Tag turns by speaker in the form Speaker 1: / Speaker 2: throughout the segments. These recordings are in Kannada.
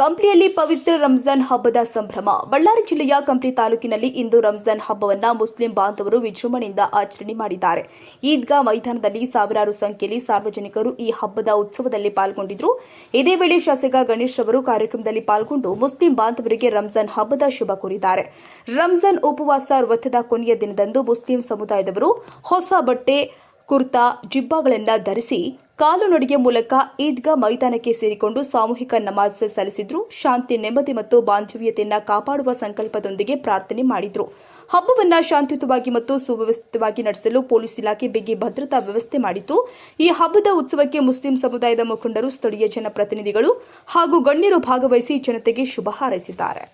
Speaker 1: ಕಂಪ್ಲಿಯಲ್ಲಿ ಪವಿತ್ರ ರಂಜಾನ್ ಹಬ್ಬದ ಸಂಭ್ರಮ. ಬಳ್ಳಾರಿ ಜಿಲ್ಲೆಯ ಕಂಪ್ಲಿ ತಾಲೂಕಿನಲ್ಲಿ ಇಂದು ರಂಜಾನ್ ಹಬ್ಬವನ್ನ ಮುಸ್ಲಿಂ ಬಾಂಧವರು ವಿಜೃಂಭಣೆಯಿಂದ ಆಚರಣೆ ಮಾಡಿದ್ದಾರೆ. ಈದ್ಗಾ ಮೈದಾನದಲ್ಲಿ ಸಾವಿರಾರು ಸಂಖ್ಯೆಯಲ್ಲಿ ಸಾರ್ವಜನಿಕರು ಈ ಹಬ್ಬದ ಉತ್ಸವದಲ್ಲಿ ಪಾಲ್ಗೊಂಡಿದ್ರು. ಇದೇ ವೇಳೆ ಶಾಸಕ ಗಣೇಶ್ ಅವರು ಕಾರ್ಯಕ್ರಮದಲ್ಲಿ ಪಾಲ್ಗೊಂಡು ಮುಸ್ಲಿಂ ಬಾಂಧವರಿಗೆ ರಂಜಾನ್ ಹಬ್ಬದ ಶುಭ ಕೋರಿದ್ದಾರೆ. ರಂಜಾನ್ ಉಪವಾಸ ವ್ರತದ ಕೊನೆಯ ದಿನದಂದು ಮುಸ್ಲಿಂ ಸಮುದಾಯದವರು ಹೊಸ ಬಟ್ಟೆ ಕುರ್ತಾ, ಜಿಬ್ಬಾಗಳನ್ನು ಧರಿಸಿ ಕಾಲು ನಡಿಗೆ ಮೂಲಕ ಈದ್ಗಾ ಮೈದಾನಕ್ಕೆ ಸೇರಿಕೊಂಡು ಸಾಮೂಹಿಕ ನಮಾಜ್ ಸಲ್ಲಿಸಿದ್ರು. ಶಾಂತಿ, ನೆಮ್ಮದಿ ಮತ್ತು ಬಾಂಧವ್ಯತೆಯನ್ನು ಕಾಪಾಡುವ ಸಂಕಲ್ಪದೊಂದಿಗೆ ಪ್ರಾರ್ಥನೆ ಮಾಡಿದ್ರು. ಹಬ್ಬವನ್ನು ಶಾಂತಿಯುತವಾಗಿ ಮತ್ತು ಸುವ್ಯವಸ್ಥಿತವಾಗಿ ನಡೆಸಲು ಪೊಲೀಸ್ ಇಲಾಖೆ ಬಿಗಿ ಭದ್ರತಾ ವ್ಯವಸ್ಥೆ ಮಾಡಿತ್ತು. ಈ ಹಬ್ಬದ ಉತ್ಸವಕ್ಕೆ ಮುಸ್ಲಿಂ ಸಮುದಾಯದ ಮುಖಂಡರು ಸ್ಥಳೀಯ ಜನಪ್ರತಿನಿಧಿಗಳು ಹಾಗೂ ಗಣ್ಯರು ಭಾಗವಹಿಸಿ ಜನತೆಗೆ ಶುಭ ಹಾರೈಸಿದ್ದಾರೆ.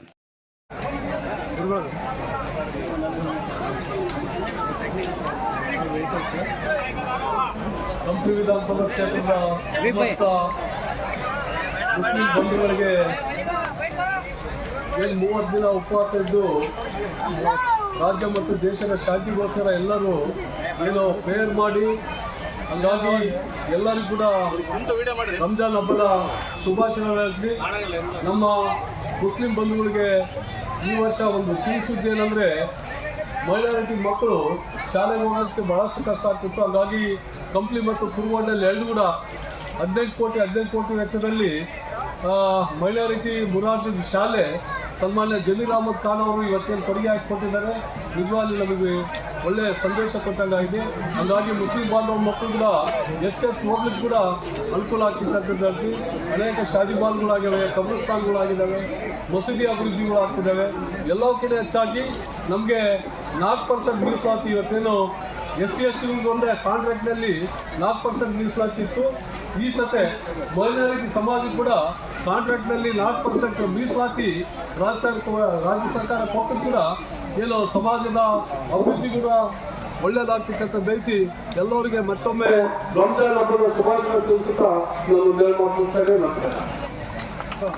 Speaker 2: ಕಂಪ್ಲಿ ವಿಧಾನಸಭಾ ಕ್ಷೇತ್ರದ ಸಮಸ್ತ ಮುಸ್ಲಿಂ ಬಂಧುಗಳಿಗೆ ಏನು ಮೂವತ್ತು ದಿನ ಉಪವಾಸ ಇದ್ದು ರಾಜ್ಯ ಮತ್ತು ದೇಶದ ಶಾಂತಿಗೋಸ್ಕರ ಎಲ್ಲರೂ ಏನು ಪ್ರೇಯರ್ ಮಾಡಿ ಹಂಗಾಗಿ ಎಲ್ಲರೂ ಕೂಡ ರಂಜಾನ್ ಹಬ್ಬದ ಶುಭಾಶಯಗಳಾಗಲಿ. ನಮ್ಮ ಮುಸ್ಲಿಂ ಬಂಧುಗಳಿಗೆ ಈ ವರ್ಷ ಒಂದು ಸಿಹಿ ಸುದ್ದಿ ಏನಂದರೆ ಮೈನಾರಿಟಿ ಮಕ್ಕಳು ಶಾಲೆಗೆ ಹೋಗೋದಕ್ಕೆ ಭಾಳಷ್ಟು ಕಷ್ಟ ಆಗ್ತಿತ್ತು. ಹಾಗಾಗಿ ಕಂಪ್ಲಿ ಮತ್ತು ಕುರುಗೋಡಲ್ಲಿ ಎರಡು ಕೂಡ ಹದಿನೈದು ಕೋಟಿ ಹದಿನೈದು ಕೋಟಿ ವೆಚ್ಚದಲ್ಲಿ ಮೈನಾರಿಟಿ ಮುರಾರ್ಜಿ ಶಾಲೆ ಸನ್ಮಾನ್ಯ ಜಮೀರ್ ಅಹಮದ್ ಖಾನ್ ಅವರು ಇವತ್ತೇನು ಕೊಡುಗೆ ಹಾಕಿಕೊಟ್ಟಿದ್ದಾರೆ? ನಿಜವಾಗ್ಲೂ ನಮಗೆ ಒಳ್ಳೆಯ ಸಂದೇಶ ಕೊಟ್ಟಂಗಾಗಿದೆ ಹಾಗಾಗಿ ಮುಸ್ಲಿಂ ಬಾಂಧವ ಮಕ್ಕಳು ಕೂಡ ಎಚ್ಚೆತ್ತು ಹೋಗ್ಲಿಕ್ಕೆ ಕೂಡ ಅನುಕೂಲ ಆಗ್ತಿರ್ತಕ್ಕಂಥದ್ದು. ಅನೇಕ ಶಾದಿ ಬಾಲ್ಗಳಾಗಿವೆ ಕಬ್ರಸ್ತಾನ್ಗಳಾಗಿದ್ದಾವೆ ಮಸೀದಿ ಅಭಿವೃದ್ಧಿಗಳು ಆಗ್ತಿದ್ದಾವೆ ಎಲ್ಲವೂ ಕಡೆ ಹೆಚ್ಚಾಗಿ ನಮಗೆ ನಾಲ್ಕು ಪರ್ಸೆಂಟ್ ಮೀಸಲಾತಿ ಇವತ್ತೇನು ಎಸ್ ಸಿ ಎಸ್ ಒಂದೇ ಕಾಂಟ್ರಾಕ್ಟ್ನಲ್ಲಿ ನಾಲ್ಕು ಪರ್ಸೆಂಟ್ ಮೀಸಲಾತಿತ್ತು ಈ ಸತೆ ಮೈನಾರಿಟಿ ಸಮಾಜ ಕೂಡ ಕಾಂಟ್ರಾಕ್ಟ್ನಲ್ಲಿ ನಾಲ್ಕು ಪರ್ಸೆಂಟ್ ಮೀಸಲಾತಿ ರಾಜ್ಯ ಸರ್ಕಾರ ರಾಜ್ಯ ಸರ್ಕಾರ ಕೊಟ್ಟು ಕೂಡ ಏನು ಸಮಾಜದ ಅಭಿವೃದ್ಧಿ ಕೂಡ ಒಳ್ಳೇದಾಗ್ತಿಕ್ಕಂತ ಬಯಸಿ ಎಲ್ಲರಿಗೆ ಮತ್ತೊಮ್ಮೆ ಶುಭಾಶಯ ತಿಳಿಸುತ್ತಾ ನಾನು ನಮಸ್ಕಾರ.